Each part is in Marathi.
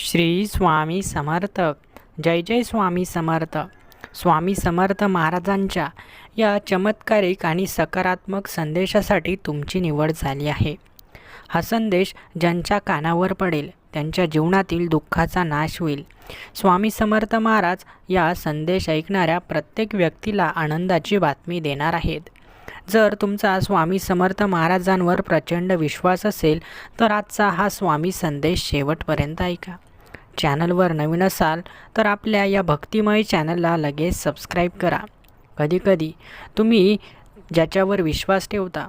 श्री स्वामी समर्थ. जय जय स्वामी समर्थ. स्वामी समर्थ महाराजांच्या या चमत्कारिक आणि सकारात्मक संदेशासाठी तुमची निवड झाली आहे. हा संदेश ज्यांच्या कानावर पडेल त्यांच्या जीवनातील दुःखाचा नाश होईल. स्वामी समर्थ महाराज या संदेश ऐकणाऱ्या प्रत्येक व्यक्तीला आनंदाची बातमी देणार आहेत. जर तुमचा स्वामी समर्थ महाराजांवर प्रचंड विश्वास असेल तर आजचा हा स्वामी संदेश शेवटपर्यंत ऐका. चॅनलवर नवीन असाल तर आपल्या या भक्तिमय चॅनलला लगेच सबस्क्राईब करा. कधीकधी तुम्ही ज्याच्यावर विश्वास ठेवता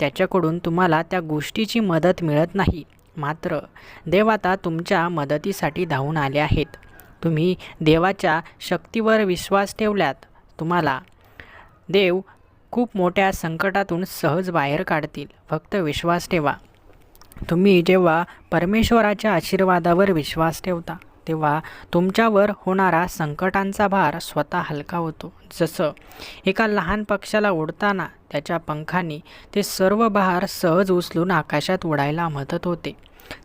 त्याच्याकडून तुम्हाला त्या गोष्टीची मदत मिळत नाही. मात्र देव आता तुमच्या मदतीसाठी धावून आले आहेत. तुम्ही देवाच्या शक्तीवर विश्वास ठेवल्यात तुम्हाला देव खूप मोठ्या संकटातून सहज बाहेर काढतील. फक्त विश्वास ठेवा. तुम्ही जेव्हा परमेश्वराच्या आशीर्वादावर विश्वास ठेवता तेव्हा तुमच्यावर होणारा संकटांचा भार स्वतः हलका होतो. जसं एका लहान पक्षाला उडताना त्याच्या पंखांनी ते सर्व भार सहज उचलून आकाशात उडायला मदत होते.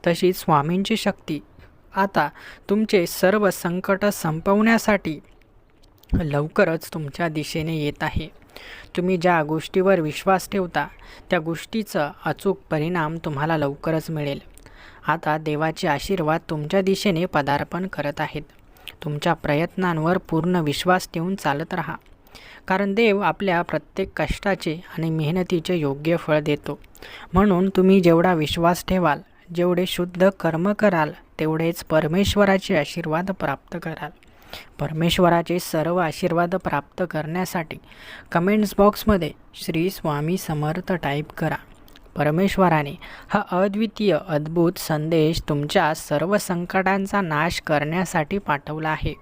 तशीच स्वामींची शक्ती आता तुमचे सर्व संकट संपवण्यासाठी लवकरच तुमच्या दिशेने येत आहे. तुम्ही ज्या गोष्टीवर विश्वास ठेवता त्या गोष्टीचा अचूक परिणाम तुम्हाला लवकरच मिळेल. आता देवाचे आशीर्वाद तुमच्या दिशेने पदार्पण करत आहेत. तुमच्या प्रयत्नांवर पूर्ण विश्वास ठेवून चालत राहा. कारण देव आपल्या प्रत्येक कष्टाचे आणि मेहनतीचे योग्य फळ देतो. म्हणून तुम्ही जेवढा विश्वास ठेवाल जेवढे शुद्ध कर्म कराल तेवढेच परमेश्वराचे आशीर्वाद प्राप्त कराल. परमेश्वराचे सर्व आशीर्वाद प्राप्त करण्यासाठी कमेंट्स बॉक्समध्ये श्री स्वामी समर्थ टाईप करा. परमेश्वराने हा अद्वितीय अद्भुत संदेश तुमच्या सर्व संकटांचा नाश करण्यासाठी पाठवला आहे.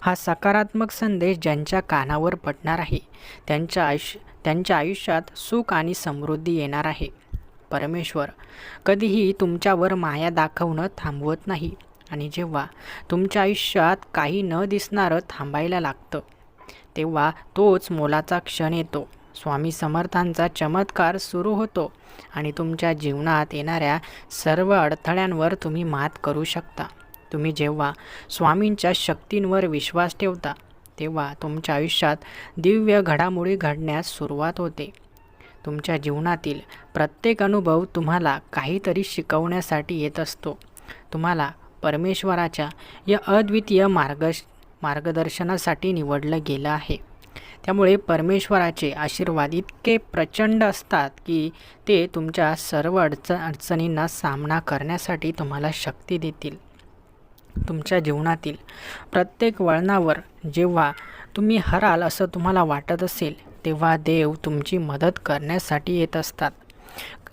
हा सकारात्मक संदेश ज्यांच्या कानावर पडणार आहे त्यांच्या आयुष्य त्यांच्या आयुष्यात सुख आणि समृद्धी येणार आहे. परमेश्वर कधीही तुमच्यावर माया दाखवणं थांबवत नाही. आणि जेव्हा तुमच्या आयुष्यात काही न दिसणारं थांबायला लागतं तेव्हा तोच मोलाचा क्षण येतो. स्वामी समर्थांचा चमत्कार सुरू होतो आणि तुमच्या जीवनात येणाऱ्या सर्व अडथळ्यांवर तुम्ही मात करू शकता. तुम्ही जेव्हा स्वामींच्या शक्तींवर विश्वास ठेवता तेव्हा तुमच्या आयुष्यात दिव्य घडामोडी घडण्यास सुरुवात होते. तुमच्या जीवनातील प्रत्येक अनुभव तुम्हाला काहीतरी शिकवण्यासाठी येत असतो. तुम्हाला परमेश्वराच्या या अद्वितीय मार्ग मार्गदर्शनासाठी निवडलं गेलं आहे. त्यामुळे परमेश्वराचे आशीर्वाद इतके प्रचंड असतात की ते तुमच्या सर्व अडच अडचणींना सामना करण्यासाठी तुम्हाला शक्ती देतील. तुमच्या जीवनातील प्रत्येक वळणावर जेव्हा तुम्ही हराल असं तुम्हाला वाटत असेल तेव्हा देव तुमची मदत करण्यासाठी येत असतात.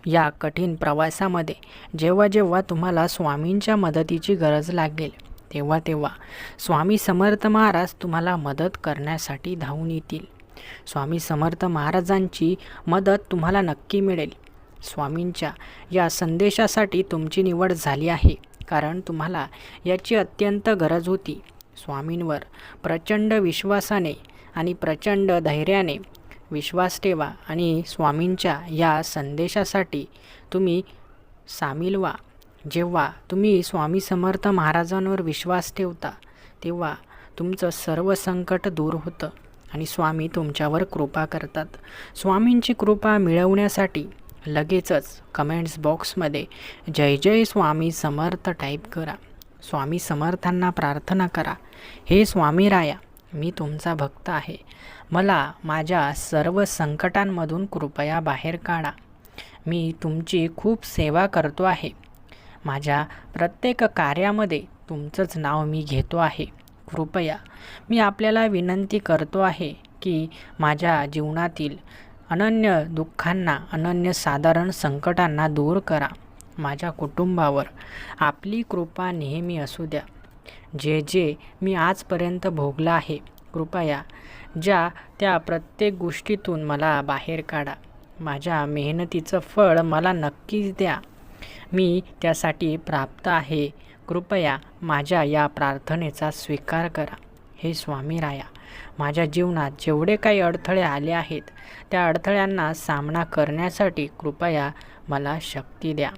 या कठीण प्रवासामध्ये जेव्हा जेव्हा तुम्हाला स्वामींच्या मदतीची गरज लागेल तेव्हा तेव्हा स्वामी समर्थ महाराज तुम्हाला मदत करण्यासाठी धावून येतील. स्वामी समर्थ महाराजांची मदत तुम्हाला नक्की मिळेल. स्वामींच्या या संदेशासाठी तुमची निवड झाली आहे कारण तुम्हाला याची अत्यंत गरज होती. स्वामींवर प्रचंड विश्वासाने आणि प्रचंड धैर्याने विश्वास ठेवा आणि स्वामींच्या या संदेशासाठी तुम्ही सामील व्हा. जेव्हा तुम्ही स्वामी समर्थ महाराजांवर विश्वास ठेवता तेव्हा तुमचं सर्व संकट दूर होतं आणि स्वामी तुमच्यावर कृपा करतात. स्वामींची कृपा मिळवण्यासाठी लगेचच कमेंट्स बॉक्समध्ये जय जय स्वामी समर्थ टाईप करा. स्वामी समर्थांना प्रार्थना करा. हे स्वामी राया मी तुमचा भक्त आहे. मला माझ्या सर्व संकटांमधून कृपया बाहेर काढा. मी तुमची खूप सेवा करतो आहे. माझ्या प्रत्येक कार्यामध्ये तुमचंच नाव मी घेतो आहे. कृपया मी आपल्याला विनंती करतो आहे की माझ्या जीवनातील अनन्य दुःखांना अनन्यसाधारण संकटांना दूर करा. माझ्या कुटुंबावर आपली कृपा नेहमी असू द्या. जे जे मी आजपर्यंत भोगलं आहे कृपया ज्या त्या प्रत्येक गोष्टीतून मला बाहेर काढा. माझ्या मेहनतीचं फळ मला नक्कीच द्या. मी त्यासाठी प्राप्त आहे. कृपया माझ्या या प्रार्थनेचा स्वीकार करा. हे स्वामी राया माझ्या जीवनात जेवढे काही अडथळे आले आहेत त्या अडथळ्यांना सामना करण्यासाठी कृपया मला शक्ती द्या.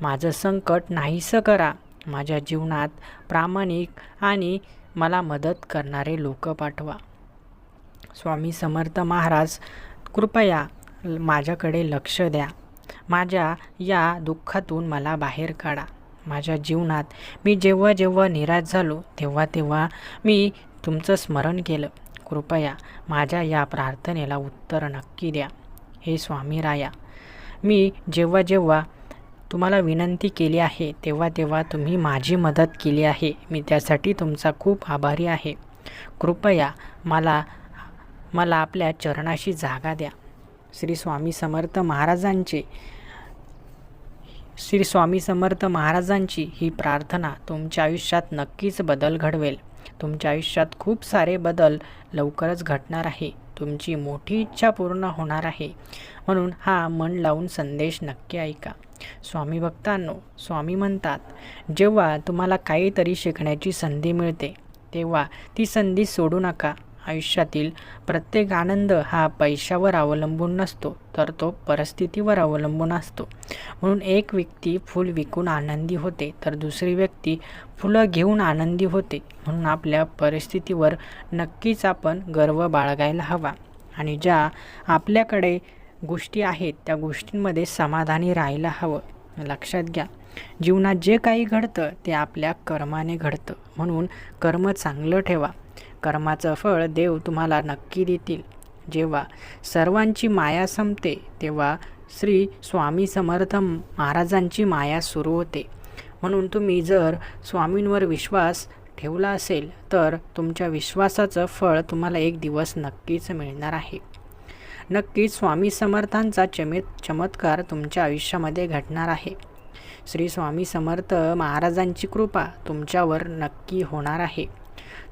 माझं संकट नाहीसं करा. माझ्या जीवनात प्रामाणिक आणि मला मदत करणारे लोक पाठवा. स्वामी समर्थ महाराज कृपया माझ्याकडे लक्ष द्या. माझ्या या दुःखातून मला बाहेर काढा. माझ्या जीवनात मी जेव्हा जेव्हा निराश झालो तेव्हा तेव्हा मी तुमचं स्मरण केलं. कृपया माझ्या या प्रार्थनेला उत्तर नक्की द्या. हे स्वामी राया मी जेव्हा जेव्हा तुम्हाला विनंती केली आहे तेव्हा तेव्हा तुम्ही माझी मदत केली आहे. मी त्यासाठी तुमचा खूप आभारी आहे. कृपया मला मला आपल्या चरणाशी जागा द्या. श्री स्वामी समर्थ महाराजांचे श्री स्वामी समर्थ महाराजांची ही प्रार्थना तुमच्या आयुष्यात नक्कीच बदल घडवेल. तुमच्या आयुष्यात खूप सारे बदल लवकरच घडणार आहे. तुमची मोठी इच्छा पूर्ण होणार आहे. म्हणून हा मन लावून संदेश नक्की ऐका. स्वामी भक्तांनो स्वामी म्हणतात जेव्हा तुम्हाला काहीतरी शिकण्याची संधी मिळते तेव्हा ती संधी सोडू नका. आयुष्यातील प्रत्येक आनंद हा पैशावर अवलंबून नसतो तर तो परिस्थितीवर अवलंबून असतो. म्हणून एक व्यक्ती फूल विकून आनंदी होते तर दुसरी व्यक्ती फुलं घेऊन आनंदी होते. म्हणून आपल्या परिस्थितीवर नक्कीच आपण गर्व बाळगायला हवा. आणि ज्या आपल्याकडे गोष्टी आहेत त्या गोष्टींमध्ये समाधानी राहायला हवं. लक्षात घ्या जीवनात जे काही घडतं ते आपल्या कर्माने घडतं. म्हणून कर्म चांगलं ठेवा. कर्माचं फळ देव तुम्हाला नक्की देतील. जेव्हा सर्वांची माया संपते तेव्हा श्री स्वामी समर्थ महाराजांची माया सुरू होते. म्हणून तुम्ही जर स्वामींवर विश्वास ठेवला असेल तर तुमच्या विश्वासाचं फळ तुम्हाला एक दिवस नक्कीच मिळणार आहे. नक्कीच स्वामी समर्थांचा चमित चमत्कार तुमच्या आयुष्यामध्ये घडणार आहे. श्री स्वामी समर्थ महाराजांची कृपा तुमच्यावर नक्की होणार आहे.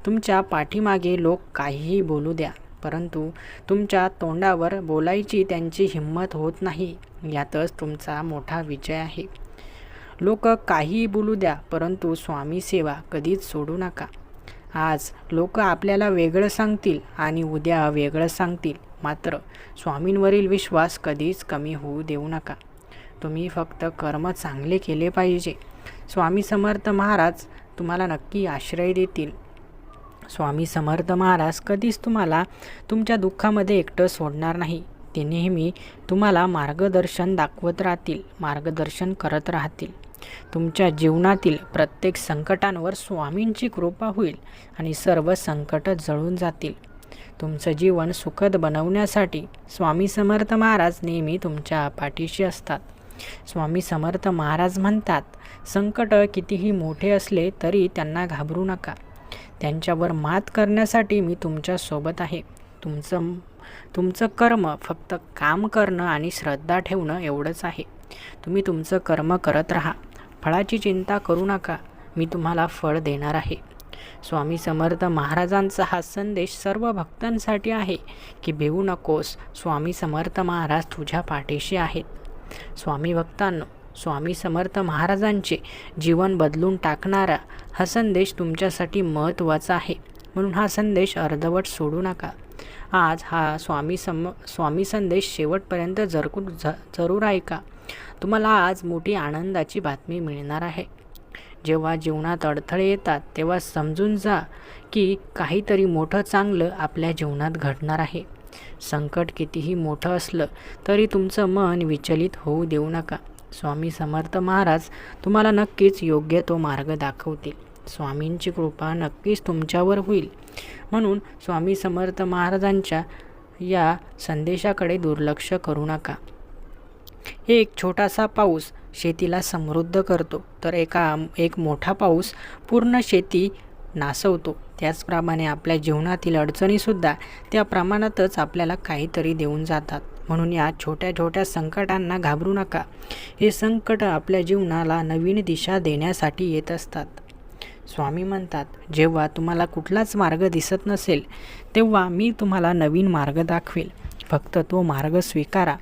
तुमच्या पाठीमागे लोक काहीही बोलू द्या परंतु तुमच्या तोंडावर बोलायची त्यांची हिंमत होत नाही यातच तुमचा मोठा विजय आहे. लोक काहीही बोलू द्या परंतु स्वामी सेवा कधीच सोडू नका. आज लोक आपल्याला वेगळं सांगतील आणि उद्या वेगळं सांगतील. मात्र स्वामींवरील विश्वास कधीच कमी होऊ देऊ नका. तुम्ही फक्त कर्म चांगले केले पाहिजे. स्वामी समर्थ महाराज तुम्हाला नक्की आश्रय देतील. स्वामी समर्थ महाराज कधीच तुम्हाला तुमच्या दुःखामध्ये एकटं सोडणार नाही. ते नेहमी तुम्हाला मार्गदर्शन दाखवत राहतील मार्गदर्शन करत राहतील. तुमच्या जीवनातील प्रत्येक संकटांवर स्वामींची कृपा होईल आणि सर्व संकट जळून जातील. तुमचं जीवन सुखद बनवण्यासाठी स्वामी समर्थ महाराज नेहमी तुमच्या पाठीशी असतात. स्वामी समर्थ महाराज म्हणतात संकट कितीही मोठे असले तरी त्यांना घाबरू नका. त्यांच्यावर मात करण्यासाठी मी तुमच्यासोबत आहे. तुमचं तुमचं कर्म फक्त काम करणं आणि श्रद्धा ठेवणं एवढंच आहे. तुम्ही तुमचं कर्म करत राहा. फळाची चिंता करू नका. मी तुम्हाला फळ देणार आहे. स्वामी समर्थ महाराजांचा हा संदेश सर्व भक्तांसाठी आहे की भिवू नकोस. स्वामी समर्थ महाराज तुझ्या पाठीशी आहेत. स्वामी भक्तांनो स्वामी समर्थ महाराजांचे जीवन बदलून टाकणारा हा संदेश तुमच्यासाठी महत्त्वाचा आहे. म्हणून हा संदेश अर्धवट सोडू नका. आज हा स्वामी सम स्वामी संदेश शेवटपर्यंत जरकून ज जरूर ऐका. तुम्हाला आज मोठी आनंदाची बातमी मिळणार आहे. जेव्हा जीवनात अडथळे येतात तेव्हा समजून जा की काहीतरी मोठं चांगलं आपल्या जीवनात घडणार आहे. संकट कितीही मोठं असलं तरी तुमचं मन विचलित होऊ देऊ नका. स्वामी समर्थ महाराज तुम्हाला नक्कीच योग्य तो मार्ग दाखवतील. स्वामींची कृपा नक्कीच तुमच्यावर होईल. म्हणून स्वामी समर्थ महाराजांच्या या संदेशाकडे दुर्लक्ष करू नका. हे एक छोटासा पाऊस शेतीला समृद्ध करतो. तर एका एक मोठा पाऊस पूर्ण शेती नासवतो. त्याचप्रमाणे आपल्या जीवनातील अडचणीसुद्धा त्या प्रमाणातच आपल्याला काहीतरी देऊन जातात. म्हणून या छोट्या छोट्या संकटांना घाबरू नका. हे संकट आपल्या जीवनाला नवीन दिशा देण्यासाठी येत असतात. स्वामी म्हणतात जेव्हा तुम्हाला कुठलाच मार्ग दिसत नसेल तेव्हा मी तुम्हाला नवीन मार्ग दाखवेल. फक्त तो मार्ग स्वीकारा.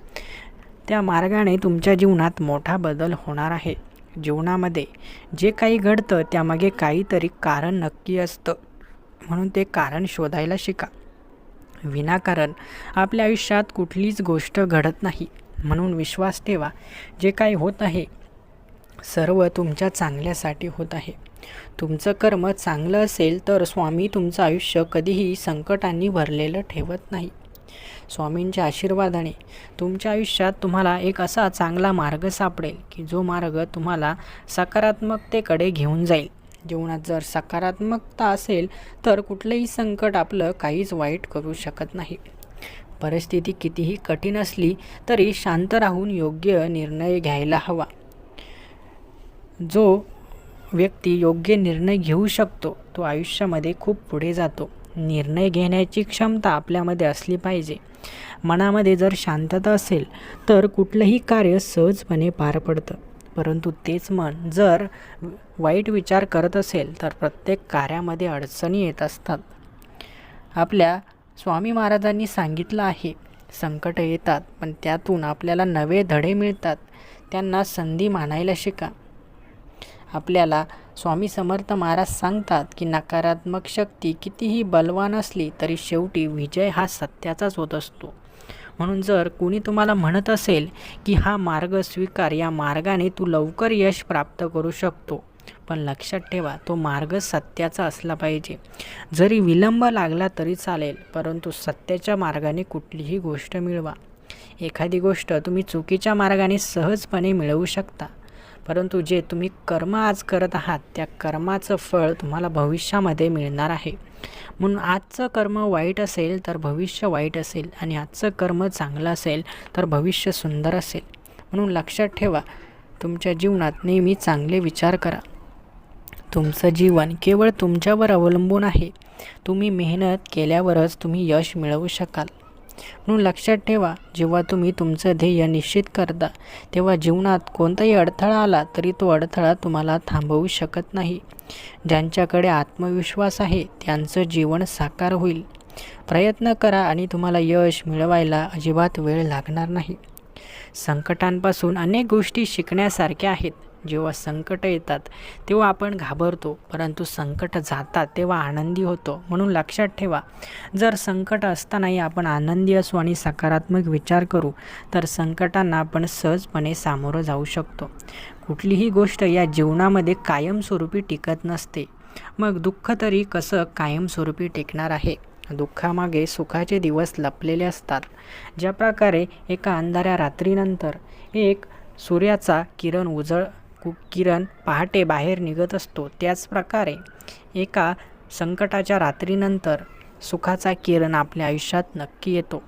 त्या मार्गाने तुमच्या जीवनात मोठा बदल होणार आहे. जीवनामध्ये जे काही घडतं त्यामागे काहीतरी कारण नक्की असतं. म्हणून ते कारण शोधायला शिका. विनाकारण आपल्या आयुष्यात कुठलीच गोष्ट घडत नाही. म्हणून विश्वास ठेवा जे काही होत आहे सर्व तुमच्या चांगल्यासाठी होत आहे. तुमचं कर्म चांगलं असेल तर स्वामी तुमचं आयुष्य कधीही संकटांनी भरलेलं ठेवत नाही. स्वामींच्या आशीर्वादाने तुमच्या आयुष्यात तुम्हाला एक असा चांगला मार्ग सापडेल की जो मार्ग तुम्हाला सकारात्मकतेकडे घेऊन जाईल. जीवनात जर सकारात्मकता असेल तर कुठलंही संकट आपलं काहीच वाईट करू शकत नाही. परिस्थिती कितीही कठीण असली तरी शांत राहून योग्य निर्णय घ्यायला हवा. जो व्यक्ती योग्य निर्णय घेऊ शकतो तो आयुष्यामध्ये खूप पुढे जातो. निर्णय घेण्याची क्षमता आपल्यामध्ये असली पाहिजे. मनामध्ये जर शांतता असेल तर कुठलंही कार्य सहजपणे पार पडतं. परंतु तेच मन जर वाईट विचार करत असेल तर प्रत्येक कार्यामध्ये अडचणी येत असतात. आपल्या स्वामी महाराजांनी सांगितलं आहे संकट येतात पण त्यातून आपल्याला नवे धडे मिळतात. त्यांना संधी मानायला शिका. आपल्याला स्वामी समर्थ महाराज सांगतात की नकारात्मक शक्ती कितीही बलवान असली तरी शेवटी विजय हा सत्याचाच होत असतो. म्हणून जर कुणी तुम्हाला म्हणत असेल की हा मार्ग स्वीकार या मार्गाने तू लवकर यश प्राप्त करू शकतो पण लक्षात ठेवा तो मार्ग सत्याचा असला पाहिजे. जरी विलंब लागला तरी चालेल परंतु सत्याच्या मार्गाने कुठलीही गोष्ट मिळवा. एखादी गोष्ट तुम्ही चुकीच्या मार्गाने सहजपणे मिळवू शकता. परंतु जे तुम्ही कर्म आज करत आहात त्या कर्माचं फळ तुम्हाला भविष्यामध्ये मिळणार आहे. म्हणून आजचं कर्म वाईट असेल तर भविष्य वाईट असेल आणि आजचं कर्म चांगलं असेल तर भविष्य सुंदर असेल. म्हणून लक्षात ठेवा तुमच्या जीवनात नेहमी चांगले विचार करा. तुमचं जीवन केवळ तुमच्यावर अवलंबून आहे. तुम्ही मेहनत केल्यावरच तुम्ही यश मिळवू शकाल. म्हणून लक्षात ठेवा जेव्हा तुम्ही तुमचं ध्येय निश्चित करता तेव्हा जीवनात कोणताही अडथळा आला तरी तो अडथळा तुम्हाला थांबवू शकत नाही. ज्यांच्याकडे आत्मविश्वास आहे त्यांचं जीवन साकार होईल. प्रयत्न करा आणि तुम्हाला यश मिळवायला अजिबात वेळ लागणार नाही. संकटांपासून अनेक गोष्टी शिकण्यासारख्या आहेत. जेव्हा संकट येतात तेव्हा आपण घाबरतो परंतु संकट जातात तेव्हा आनंदी होतो. म्हणून लक्षात ठेवा जर संकट असतानाही आपण आनंदी असू आणि सकारात्मक विचार करू तर संकटांना आपण सहजपणे सामोरं जाऊ शकतो. कुठलीही गोष्ट या जीवनामध्ये कायमस्वरूपी टिकत नसते. मग दुःख तरी कसं कायमस्वरूपी टिकणार आहे? दुःखामागे सुखाचे दिवस लपलेले असतात. ज्या प्रकारे एका अंधाऱ्या रात्रीनंतर एक सूर्याचा किरण उजळ कु किरण पहाटे बाहेर निघत असतो. त्याचप्रकारे एका संकटाच्या रात्रीनंतर सुखाचा किरण आपल्या आयुष्यात नक्की येतो.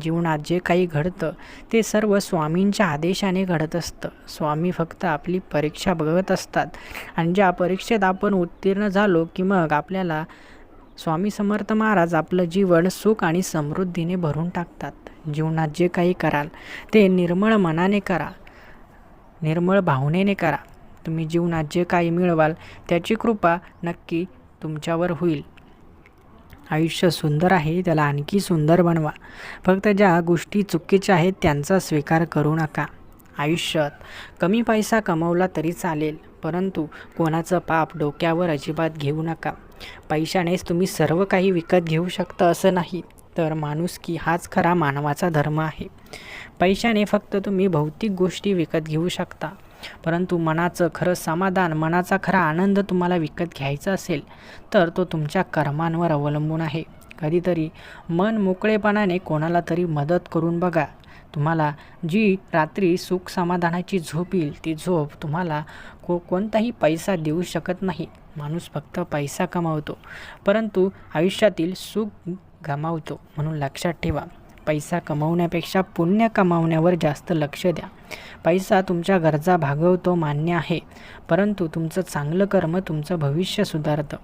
जीवनात जे काही घडतं ते सर्व स्वामींच्या आदेशाने घडत असतं. स्वामी फक्त आपली परीक्षा बघत असतात आणि ज्या परीक्षेत आपण उत्तीर्ण झालो की मग आपल्याला स्वामी समर्थ महाराज आपलं जीवन सुख आणि समृद्धीने भरून टाकतात. जीवनात जे काही कराल ते निर्मळ मनाने करा. निर्मळ भावनेने करा. तुम्ही जीवनात जे काही मिळवाल त्याची कृपा नक्की तुमच्यावर होईल. आयुष्य सुंदर आहे त्याला आणखी सुंदर बनवा. फक्त ज्या गोष्टी चुकीच्या आहेत त्यांचा स्वीकार करू नका. आयुष्यात कमी पैसा कमवला तरी चालेल परंतु कोणाचं पाप डोक्यावर अजिबात घेऊ नका. पैशानेच तुम्ही सर्व काही विकत घेऊ शकता असं नाही तर माणुसकी हाच खरा मानवाचा धर्म आहे. पैशाने फक्त तुम्ही भौतिक गोष्टी विकत घेऊ शकता. परंतु मनाचं खरं समाधान मनाचा खरा आनंद तुम्हाला विकत घ्यायचा असेल तर तो तुमच्या कर्मांवर अवलंबून आहे. कधीतरी मन मोकळेपणाने कोणाला तरी मदत करून बघा. तुम्हाला जी रात्री सुख समाधानाची झोप येईल ती झोप तुम्हाला को कोणताही पैसा देऊ शकत नाही. माणूस फक्त पैसा कमावतो परंतु आयुष्यातील सुख गमावतो म्हणून लक्षात ठेवा. पैसा कमावण्यापेक्षा पुण्य कमावण्यावर जास्त लक्ष द्या. पैसा तुमच्या गरजा भागवतो मान्य आहे. परंतु तुमचं चांगलं कर्म तुमचं भविष्य सुधारतं.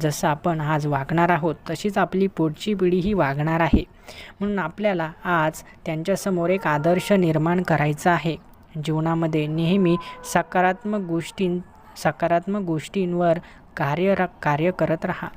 जसं आपण आज वागणार आहोत तशीच आपली पुढची पिढीही वागणार आहे. म्हणून आपल्याला आज त्यांच्यासमोर एक आदर्श निर्माण करायचा आहे. जीवनामध्ये नेहमी सकारात्मक गोष्टीं सकारात्मक गोष्टींवर कार्य कार्य करत राहा.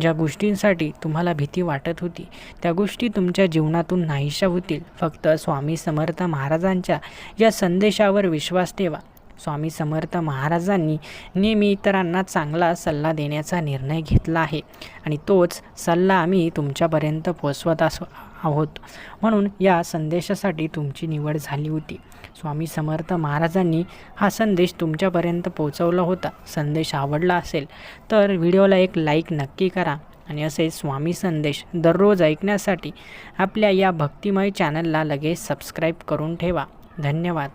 ज्या गोष्टींसाठी तुम्हाला भीती वाटत होती त्या गोष्टी तुमच्या जीवनातून नाहीशा होतील. फक्त स्वामी समर्थ महाराजांच्या या संदेशावर विश्वास ठेवा. स्वामी समर्थ महाराजांनी नेहमी इतरांना चांगला सल्ला देण्याचा निर्णय घेतला आहे आणि तोच सल्ला आम्ही तुमच्यापर्यंत पोचवत असो आहोत. म्हणून या संदेशासाठी तुमची निवड झाली होती. स्वामी समर्थ महाराजांनी हा संदेश तुमच्यापर्यंत पोहोचवला होता. संदेश आवडला असेल तर व्हिडिओला एक लाईक नक्की करा आणि असे स्वामी संदेश दररोज ऐकण्यासाठी आपल्या या भक्तिमय चॅनलला लगेच सबस्क्राईब करून ठेवा. धन्यवाद.